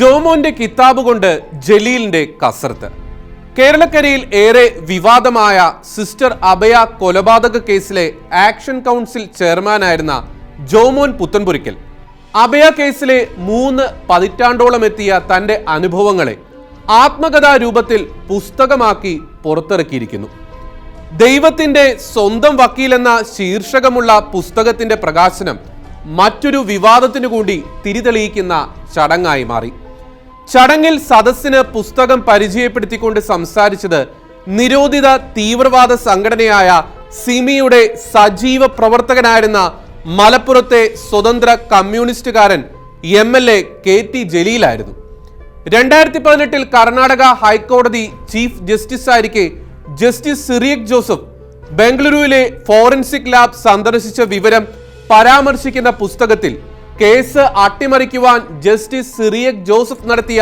ജോമോന്റെ കിതാബ് കൊണ്ട് ജലീലിന്റെ കസർത്ത്. കേരളക്കരയിൽ ഏറെ വിവാദമായ സിസ്റ്റർ അഭയ കൊലപാതക കേസിലെ ആക്ഷൻ കൗൺസിൽ ചെയർമാനായിരുന്ന ജോമോൻ പുത്തൻപുരിക്കൽ അഭയ കേസിലെ മൂന്ന് പതിറ്റാണ്ടോളം എത്തിയ തന്റെ അനുഭവങ്ങളെ ആത്മകഥാ രൂപത്തിൽ പുസ്തകമാക്കി പുറത്തിറക്കിയിരിക്കുന്നു. ദൈവത്തിന്റെ സ്വന്തം വക്കീലെന്ന ശീർഷകമുള്ള പുസ്തകത്തിന്റെ പ്രകാശനം മറ്റൊരു വിവാദത്തിനു കൂടി തിരിതെളിയിക്കുന്ന ചടങ്ങായി മാറി. ചടങ്ങിൽ സദസ്സിന് പുസ്തകം പരിചയപ്പെടുത്തിക്കൊണ്ട് സംസാരിച്ചത് നിരോധിത തീവ്രവാദ സംഘടനയായ സിമിയുടെ സജീവ പ്രവർത്തകനായിരുന്ന മലപ്പുറത്തെ സ്വതന്ത്ര കമ്മ്യൂണിസ്റ്റുകാരൻ M L A K T ജലീലായിരുന്നു. രണ്ടായിരത്തി പതിനെട്ടിൽ കർണാടക ഹൈക്കോടതി ചീഫ് ജസ്റ്റിസ് ആയിരിക്കെ ജസ്റ്റിസ് സിറിയക് ജോസഫ് ബംഗളൂരുവിലെ ഫോറൻസിക് ലാബ് സന്ദർശിച്ച വിവരം പരാമർശിക്കുന്ന പുസ്തകത്തിൽ കേസ് അട്ടിമറിക്കുവാൻ ജസ്റ്റിസ് സിറിയക് ജോസഫ് നടത്തിയ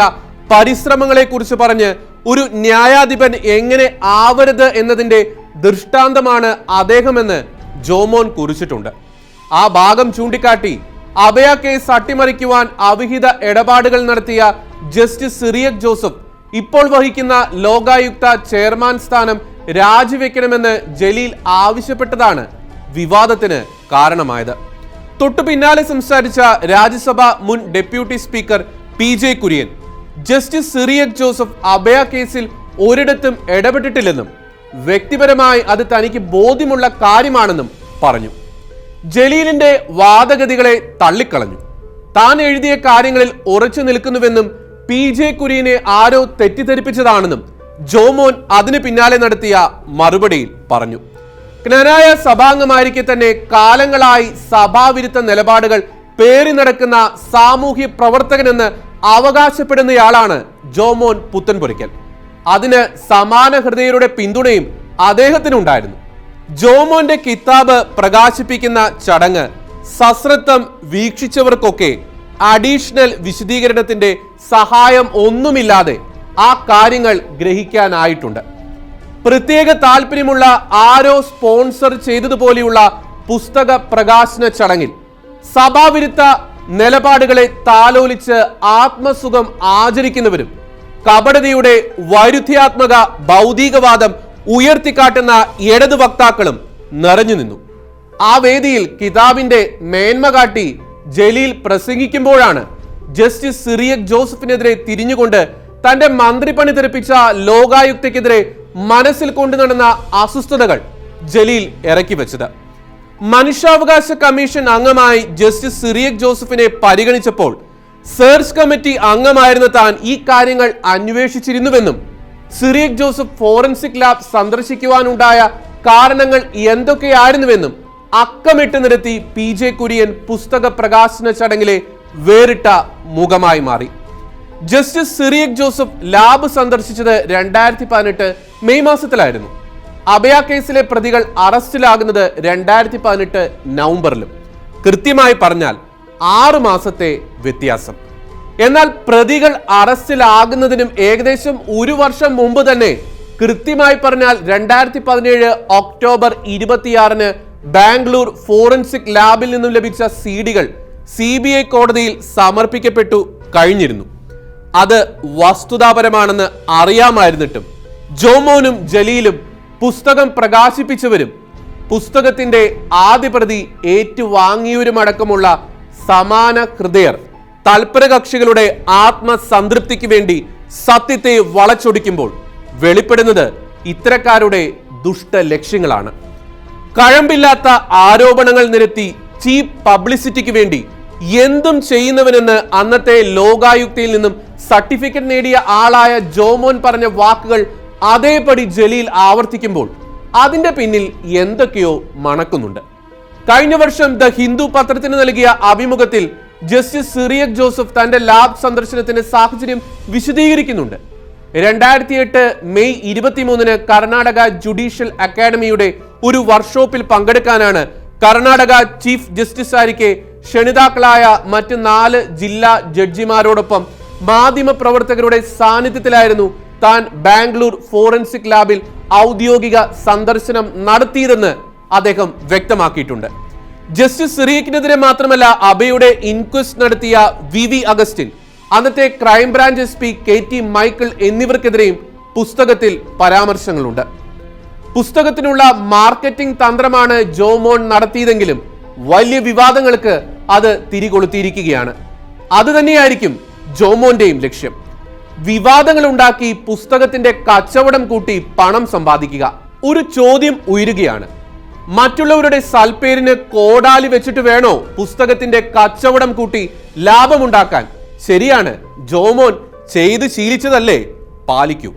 പരിശ്രമങ്ങളെക്കുറിച്ച് പറഞ്ഞ് ഒരു ന്യായാധിപൻ എങ്ങനെ ആവരുത് എന്നതിന്റെ ദൃഷ്ടാന്തമാണ് അദ്ദേഹമെന്ന് ജോമോൻ കുറിച്ചിട്ടുണ്ട്. ആ ഭാഗം ചൂണ്ടിക്കാട്ടി അഭയ കേസ് അട്ടിമറിക്കുവാൻ അവിഹിത ഇടപാടുകൾ നടത്തിയ ജസ്റ്റിസ് സിറിയക് ജോസഫ് ഇപ്പോൾ വഹിക്കുന്ന ലോകായുക്ത ചെയർമാൻ സ്ഥാനം രാജിവെക്കണമെന്ന് ജലീൽ ആവശ്യപ്പെട്ടതാണ് വിവാദത്തിന് കാരണമായത്. തൊട്ടു പിന്നാലെ സംസാരിച്ച രാജ്യസഭ മുൻ deputy speaker P J Kurian. Justice Cyriac Joseph Abhaya കേസിൽ ഒരിടത്തും ഇടപെട്ടിട്ടില്ലെന്നും വ്യക്തിപരമായി അത് തനിക്ക് ബോധ്യമുള്ള കാര്യമാണെന്നും പറഞ്ഞു. ജലീലിന്റെ വാദഗതികളെ തള്ളിക്കളഞ്ഞു. താൻ എഴുതിയ കാര്യങ്ങളിൽ ഉറച്ചു നിൽക്കുന്നുവെന്നും പി ജെ കുര്യനെ ആരോ തെറ്റിദ്ധരിപ്പിച്ചതാണെന്നും ജോമോൻ അതിനു പിന്നാലെ നടത്തിയ മറുപടിയിൽ പറഞ്ഞു. ജ്ഞനായ സഭാംഗമായിരിക്കെ തന്നെ കാലങ്ങളായി സഭാവിരുദ്ധ നിലപാടുകൾ പേറി നടക്കുന്ന സാമൂഹ്യ പ്രവർത്തകനെന്ന് അവകാശപ്പെടുന്നയാളാണ് ജോമോൻ പുത്തൻപൊരിക്കൽ. അതിന് സമാന ഹൃദയരുടെ പിന്തുണയും അദ്ദേഹത്തിനുണ്ടായിരുന്നു. ജോമോന്റെ കിതാബ് പ്രകാശിപ്പിക്കുന്ന ചടങ്ങ് സസ്രത്വം വീക്ഷിച്ചവർക്കൊക്കെ അഡീഷണൽ വിശദീകരണത്തിന്റെ സഹായം ഒന്നുമില്ലാതെ ആ കാര്യങ്ങൾ ഗ്രഹിക്കാനായിട്ടുണ്ട്. പ്രത്യേക താല്പര്യമുള്ള ആരോ സ്പോൺസർ ചെയ്തതുപോലെയുള്ള പുസ്തക പ്രകാശന ചടങ്ങിൽ സഭാവിരുദ്ധ നിലപാടുകളെ താലോലിച്ച് ആത്മസുഖം ആചരിക്കുന്നവരും കപടതയുടെ വൈരുദ്ധ്യാത്മക ഭൗതികവാദം ഉയർത്തിക്കാട്ടുന്ന ഇടതു വക്താക്കളും നിറഞ്ഞു നിന്നു. ആ വേദിയിൽ കിതാബിന്റെ മേന്മ കാട്ടി ജലീൽ പ്രസംഗിക്കുമ്പോഴാണ് ജസ്റ്റിസ് സിറിയക് ജോസഫിനെതിരെ തിരിഞ്ഞുകൊണ്ട് തന്റെ മന്ത്രിപ്പണി തെറിപ്പിച്ച ലോകായുക്തയ്ക്കെതിരെ മനസ്സിൽ കൊണ്ടു നടന്ന അസ്വസ്ഥതകൾ ജലീൽ ഇറക്കി വെച്ചത്. മനുഷ്യാവകാശ കമ്മീഷൻ അംഗമായി ജസ്റ്റിസ് സിറിയക് ജോസഫിനെ പരിഗണിച്ചപ്പോൾ സെർച്ച് കമ്മിറ്റി അംഗമായിരുന്ന താൻ ഈ കാര്യങ്ങൾ അന്വേഷിച്ചിരുന്നുവെന്നും സിറിയക് ജോസഫ് ഫോറൻസിക് ലാബ് സന്ദർശിക്കുവാനുണ്ടായ കാരണങ്ങൾ എന്തൊക്കെയായിരുന്നുവെന്നും അക്കമിട്ട് നിരത്തി പി ജെ കുര്യൻ പുസ്തക പ്രകാശന ചടങ്ങിലെ വേറിട്ട മുഖമായി മാറി. ജസ്റ്റിസ് സിറിയക് ജോസഫ് ലാബ് സന്ദർശിച്ചത് രണ്ടായിരത്തി പതിനെട്ട് മെയ് മാസത്തിലായിരുന്നു. അഭയ കേസിലെ പ്രതികൾ അറസ്റ്റിലാകുന്നത് രണ്ടായിരത്തി പതിനെട്ട് നവംബറിലും. കൃത്യമായി പറഞ്ഞാൽ ആറ് മാസത്തെ വ്യത്യാസം. എന്നാൽ പ്രതികൾ അറസ്റ്റിലാകുന്നതിനും ഏകദേശം ഒരു വർഷം മുമ്പ് തന്നെ കൃത്യമായി പറഞ്ഞാൽ രണ്ടായിരത്തി പതിനേഴ് ഒക്ടോബർ ഇരുപത്തിയാറിന് ബാംഗ്ലൂർ ഫോറൻസിക് ലാബിൽ നിന്നും ലഭിച്ച സി ഡികൾ സി ബി ഐ കോടതിയിൽ സമർപ്പിക്കപ്പെട്ടു കഴിഞ്ഞിരുന്നു. അത് വസ്തുതാപരമാണെന്ന് അറിയാമായിരുന്നിട്ടും. ജോമോനും ജലീലും പുസ്തകം പ്രകാശിപ്പിച്ചവരും പുസ്തകത്തിന്റെ ആദ്യ പ്രതി ഏറ്റുവാങ്ങിയവരുമടക്കമുള്ള സമാന ഹൃദയർ തൽപരകക്ഷികളുടെ ആത്മസംതൃപ്തിക്ക് വേണ്ടി സത്യത്തെ വളച്ചൊടിക്കുമ്പോൾ വെളിപ്പെടുന്നത് ഇത്തരക്കാരുടെ ദുഷ്ട ലക്ഷ്യങ്ങളാണ് കഴമ്പില്ലാത്ത ആരോപണങ്ങൾ നിരത്തി ചീപ്പ് പബ്ലിസിറ്റിക്ക് വേണ്ടി എന്തും ചെയ്യുന്നവനെന്ന് അന്നത്തെ ലോകായുക്തിയിൽ നിന്നും സർട്ടിഫിക്കറ്റ് നേടിയ ആളായ ജോമോൻ പറഞ്ഞ വാക്കുകൾ അതേപടി ജലീൽ ആവർത്തിക്കുമ്പോൾ അതിന്റെ പിന്നിൽ എന്തൊക്കെയോ മണക്കുന്നുണ്ട്. കഴിഞ്ഞ വർഷം ദ ഹിന്ദു പത്രത്തിന് നൽകിയ അഭിമുഖത്തിൽ ജസ്റ്റിസ് സിറിയക് ജോസഫ് തന്റെ ലാബ് സന്ദർശനത്തിന്റെ സാഹചര്യം വിശദീകരിക്കുന്നുണ്ട്. രണ്ടായിരത്തി എട്ട് മെയ് ഇരുപത്തിമൂന്നിന് കർണാടക ജുഡീഷ്യൽ അക്കാദമിയുടെ ഒരു വർക്ക്ഷോപ്പിൽ പങ്കെടുക്കാനാണ് കർണാടക ചീഫ് ജസ്റ്റിസ് ആയിരിക്കെ ക്ഷണിതാക്കളായ മറ്റ് നാല് ജില്ലാ ജഡ്ജിമാരോടൊപ്പം മാധ്യമ പ്രവർത്തകരുടെ സാന്നിധ്യത്തിലായിരുന്നു താൻ ബാംഗ്ലൂർ ഫോറൻസിക് ലാബിൽ ഔദ്യോഗിക സന്ദർശനം നടത്തിയതെന്ന് അദ്ദേഹം വ്യക്തമാക്കിയിട്ടുണ്ട്. ജസ്റ്റിസ് സിറിയക്കിനെതിരെ മാത്രമല്ല അബയുടെ ഇൻക്വസ്റ്റ് നടത്തിയ വി വി അഗസ്റ്റിൻ അന്നത്തെ crime branch S P K T Michael എന്നിവർക്കെതിരെയും പുസ്തകത്തിൽ പരാമർശങ്ങളുണ്ട്. പുസ്തകത്തിനുള്ള മാർക്കറ്റിംഗ് തന്ത്രമാണ് ജോമോൺ നടത്തിയതെങ്കിലും വലിയ വിവാദങ്ങൾക്ക് അത് തിരികൊളുത്തിയിരിക്കുകയാണ്. അതുതന്നെയായിരിക്കും ജോമോന്റെയും ലക്ഷ്യം. വിവാദങ്ങൾ ഉണ്ടാക്കി പുസ്തകത്തിന്റെ കച്ചവടം കൂട്ടി പണം സമ്പാദിക്കുക. ഒരു ചോദ്യം ഉയരുകയാണ്. മറ്റുള്ളവരുടെ സൽപ്പേരിന് കോടാലി വെച്ചിട്ട് വേണോ പുസ്തകത്തിന്റെ കച്ചവടം കൂട്ടി ലാഭമുണ്ടാക്കാൻ? ശരിയാണ് ജോമോൻ ചെയ്ത് ശീലിച്ചതല്ലേ? പാലിക്കൂ.